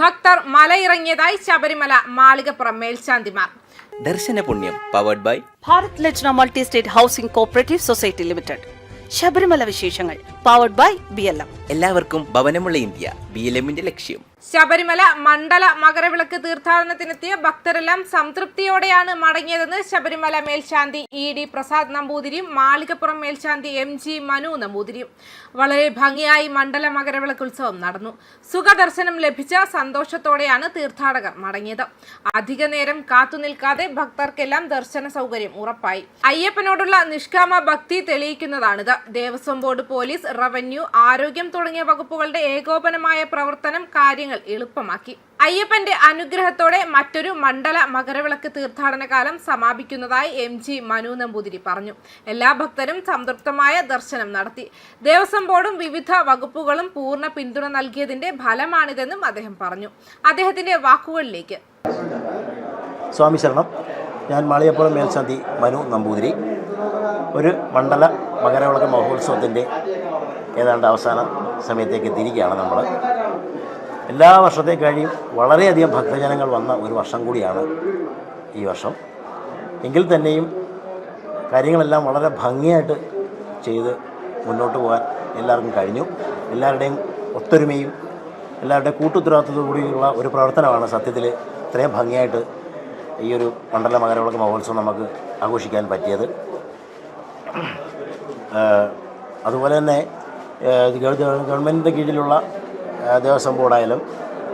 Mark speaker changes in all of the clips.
Speaker 1: ഭക്തർ മലയിറങ്ങിയതായി ശബരിമല മാളികപ്പുറം മേൽശാന്തിമാർ.
Speaker 2: ദർശന പുണ്യം powered by
Speaker 3: Bharat Lajna multi state housing cooperative society limited. Sabarimala വിശേഷങ്ങൾ powered by B L M
Speaker 2: എല്ലാവർക്കും ഭവനമുള്ള ഇന്ത്യ ബി എൽ എമ്മിന്റെ ലക്ഷ്യം.
Speaker 1: ശബരിമല മണ്ഡല മകരവിളക്ക് തീർത്ഥാടനത്തിനെത്തിയ ഭക്തരെല്ലാം സംതൃപ്തിയോടെയാണ് മടങ്ങിയതെന്ന് ശബരിമല മേൽശാന്തി ഇ ഡി പ്രസാദ് നമ്പൂതിരിയും മാളികപ്പുറം മേൽശാന്തി എം ജി മനു നമ്പൂതിരിയും വളരെ ഭംഗിയായി മണ്ഡല മകരവിളക്ക് ഉത്സവം നടന്നു. സുഖദർശനം ലഭിച്ച സന്തോഷത്തോടെയാണ് തീർത്ഥാടകർ മടങ്ങിയത്. അധിക നേരം കാത്തുനിൽക്കാതെ ഭക്തർക്കെല്ലാം ദർശന സൗകര്യം ഉറപ്പായി. അയ്യപ്പനോടുള്ള നിഷ്കാമ ഭക്തി തെളിയിക്കുന്നതാണിത്. ദേവസ്വം ബോർഡ് പോലീസ് റവന്യൂ ആരോഗ്യം തുടങ്ങിയ വകുപ്പുകളുടെ ഏകോപനമായ പ്രവർത്തനം കാര്യങ്ങൾ എളുപ്പമാക്കി. അയ്യപ്പന്റെ അനുഗ്രഹത്തോടെ മറ്റൊരു മണ്ഡല മകരവിളക്ക് തീർത്ഥാടന കാലം സമാപിക്കുന്നതായി എം ജി മനു നമ്പൂതിരി പറഞ്ഞു. എല്ലാ ഭക്തരും സംതൃപ്തമായ ദർശനം നടത്തി. ദേവസ്വം ബോർഡും വിവിധ വകുപ്പുകളും പൂർണ പിന്തുണ നൽകിയതിന്റെ ഫലമാണിതെന്നും അദ്ദേഹം പറഞ്ഞു. അദ്ദേഹത്തിന്റെ വാക്കുകളിലേക്ക്.
Speaker 4: സ്വാമി ശരണം. ഞാൻ മാളിയപ്പുറം മേൽശാന്തി മനു നമ്പൂതിരി. ഒരു മണ്ഡല മകരവിളക്ക് മഹോത്സവത്തിന്റെ ഏതാണ്ട് അവസാന സമയത്തേക്ക് എത്തിയിരിക്കുകയാണ് നമ്മൾ എല്ലാ വർഷത്തെ കഴിയും വളരെയധികം ഭക്തജനങ്ങൾ വന്ന ഒരു വർഷം കൂടിയാണ് ഈ വർഷം. എങ്കിൽ തന്നെയും കാര്യങ്ങളെല്ലാം വളരെ ഭംഗിയായിട്ട് ചെയ്ത് മുന്നോട്ട് പോകാൻ എല്ലാവർക്കും കഴിഞ്ഞു. എല്ലാവരുടെയും ഒത്തൊരുമയും എല്ലാവരുടെയും കൂട്ടുത്തരവാദിത്തത്തോടുകൂടിയുള്ള ഒരു പ്രവർത്തനമാണ് സത്യത്തിൽ ഇത്രയും ഭംഗിയായിട്ട് ഈ ഒരു മണ്ഡല മകരവിളക്ക് മഹോത്സവം നമുക്ക് ആഘോഷിക്കാൻ പറ്റിയത്. അതുപോലെ തന്നെ ഗവൺമെന്റിന്റെ കീഴിലുള്ള ദേവസ്വം ബോർഡായാലും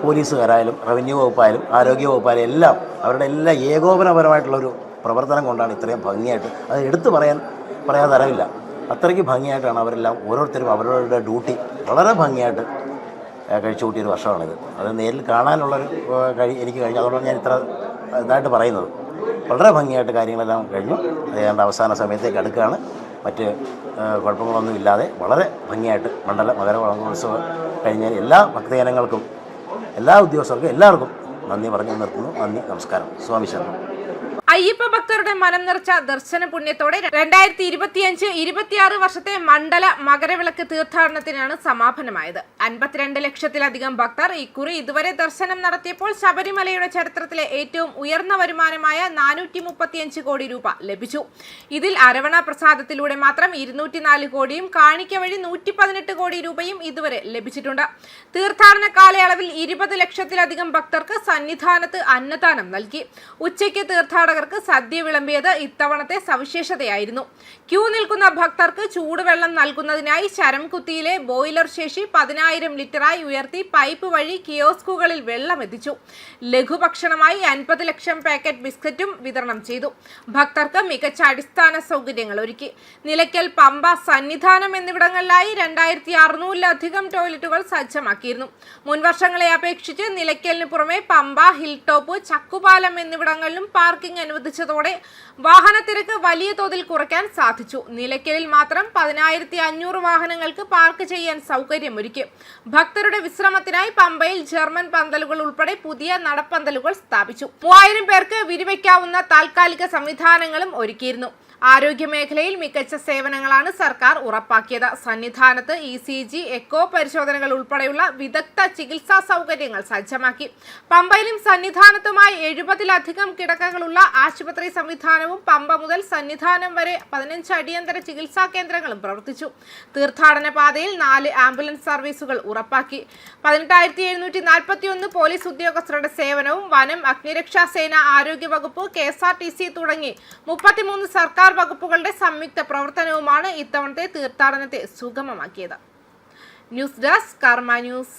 Speaker 4: പോലീസുകാരായാലും റവന്യൂ വകുപ്പായാലും ആരോഗ്യ വകുപ്പായാലും എല്ലാം അവരുടെ എല്ലാ ഏകോപനപരമായിട്ടുള്ളൊരു പ്രവർത്തനം കൊണ്ടാണ് ഇത്രയും ഭംഗിയായിട്ട് അത് എടുത്തു പറയാൻ പറയാൻ തരമില്ല. അത്രയ്ക്ക് ഭംഗിയായിട്ടാണ് അവരെല്ലാം ഓരോരുത്തരും അവരവരുടെ ഡ്യൂട്ടി വളരെ ഭംഗിയായിട്ട് കഴിച്ചു കൂട്ടിയൊരു വർഷമാണിത്. അത് നേരിൽ കാണാനുള്ളൊരു കഴി എനിക്ക് കഴിഞ്ഞു. അതുകൊണ്ട് ഞാൻ ഇത്ര ഇതായിട്ട് പറയുന്നത്. വളരെ ഭംഗിയായിട്ട് കാര്യങ്ങളെല്ലാം കഴിഞ്ഞു. ഏതാണ്ട് അവസാന സമയത്തേക്ക് അടുക്കുകയാണ്. മറ്റ് കുഴപ്പങ്ങളൊന്നും ഇല്ലാതെ വളരെ ഭംഗിയായിട്ട് മണ്ഡല മകരവിളക്കോത്സവം കഴിഞ്ഞാൽ എല്ലാ ഭക്തജനങ്ങൾക്കും എല്ലാ ഉദ്യോഗസ്ഥർക്കും എല്ലാവർക്കും നന്ദി പറഞ്ഞു നിർത്തുന്നു നന്ദി നമസ്കാരം. സ്വാമി ശരണം.
Speaker 1: അയ്യപ്പ ഭക്തരുടെ മനം നിറച്ച ദർശന പുണ്യത്തോടെ രണ്ടായിരത്തി ഇരുപത്തിയഞ്ച് ഇരുപത്തിയാറ് വർഷത്തെ മണ്ഡല മകരവിളക്ക് തീർത്ഥാടനത്തിനാണ് സമാപനമായത്. അൻപത്തിരണ്ട് ലക്ഷത്തിലധികം ഭക്തർ ഇക്കുറി ഇതുവരെ ദർശനം നടത്തിയപ്പോൾ ശബരിമലയുടെ ചരിത്രത്തിലെ ഏറ്റവും ഉയർന്ന വരുമാനമായ നാനൂറ്റി മുപ്പത്തിയഞ്ച് കോടി രൂപ ലഭിച്ചു. ഇതിൽ അരവണ പ്രസാദത്തിലൂടെ മാത്രം ഇരുന്നൂറ്റിനാല് കോടിയും കാണിക്ക വഴി നൂറ്റി പതിനെട്ട് കോടി രൂപയും ഇതുവരെ ലഭിച്ചിട്ടുണ്ട്. തീർത്ഥാടന കാലയളവിൽ ഇരുപത് ലക്ഷത്തിലധികം ഭക്തർക്ക് സന്നിധാനത്ത് അന്നദാനം നൽകി. ഉച്ചയ്ക്ക് തീർത്ഥാടകർക്ക് സദ്യ വിളമ്പിയത് ഇത്തവണത്തെ സവിശേഷതയായിരുന്നു. ക്യൂ നിൽക്കുന്ന ഭക്തർക്ക് ചൂടുവെള്ളം നൽകുന്നതിനായി ശരംകുത്തിയിലെ ബോയിലർ ശേഷി പതിനായിരം ലിറ്ററായി ഉയർത്തി പൈപ്പ് വഴി കിയോസ്കുകളിൽ വെള്ളം എത്തിച്ചു. ലഘുഭക്ഷണമായി അൻപത് ലക്ഷം പാക്കറ്റ് ബിസ്ക്കറ്റും വിതരണം ചെയ്തു. ഭക്തർക്ക് മികച്ച അടിസ്ഥാന സൗകര്യങ്ങൾ ഒരുക്കി. നിലയ്ക്കൽ പമ്പ സന്നിധാനം എന്നിവിടങ്ങളിലായി രണ്ടായിരത്തി അറുന്നൂറിലധികം ടോയ്ലറ്റുകൾ സജ്ജമാക്കിയിരുന്നു. മുൻവർഷങ്ങളെ അപേക്ഷിച്ച് നിലയ്ക്കലിന് പുറമെ പമ്പ ഹിൽ ടോപ്പ് ചക്കുപാലം എന്നിവിടങ്ങളിലും പാർക്കിംഗ് അനുവദിച്ചതോടെ വാഹനത്തിരക്ക് വലിയ തോതിൽ കുറയ്ക്കാൻ സാധിച്ചു. നിലയ്ക്കലിൽ മാത്രം പതിനായിരത്തി അഞ്ഞൂറ് വാഹനങ്ങൾക്ക് പാർക്ക് ചെയ്യാൻ സൗകര്യമൊരുക്കി. ഭക്തരുടെ വിശ്രമത്തിനായി പമ്പയിൽ ജർമ്മൻ പന്തലുകൾ ഉൾപ്പെടെ പുതിയ നടപ്പന്തലുകൾ സ്ഥാപിച്ചു. മൂവായിരം പേർക്ക് വിരിവയ്ക്കാവുന്ന താൽക്കാലിക സംവിധാനങ്ങളും ഒരുക്കിയിരുന്നു. ആരോഗ്യ മേഖലയിൽ മികച്ച സേവനങ്ങളാണ് സർക്കാർ ഉറപ്പാക്കിയത്. സന്നിധാനത്ത് ഇ സി ജി എക്കോ പരിശോധനകൾ ഉൾപ്പെടെയുള്ള വിദഗ്ധ ചികിത്സാ സൗകര്യങ്ങൾ സജ്ജമാക്കി. പമ്പയിലും സന്നിധാനത്തുമായി എഴുപതിലധികം കിടക്കകളുള്ള ആശുപത്രി സംവിധാനവും പമ്പ മുതൽ സന്നിധാനം വരെ പതിനഞ്ച് അടിയന്തര ചികിത്സാ കേന്ദ്രങ്ങളും പ്രവർത്തിച്ചു. തീർത്ഥാടന പാതയിൽ നാല് ആംബുലൻസ് സർവീസുകൾ ഉറപ്പാക്കി. പതിനെട്ടായിരത്തി എഴുന്നൂറ്റി നാൽപ്പത്തി ഒന്ന് പോലീസ് ഉദ്യോഗസ്ഥരുടെ സേവനവും വനം അഗ്നിരക്ഷാ സേന ആരോഗ്യ വകുപ്പ് K S R T C തുടങ്ങി മുപ്പത്തിമൂന്ന് സർക്കാർ വകുപ്പുകളുടെ സംയുക്ത പ്രവർത്തനവുമാണ് ഇത്തവണത്തെ തീർത്ഥാടനത്തെ സുഗമമാക്കിയത്. News desk Karma news.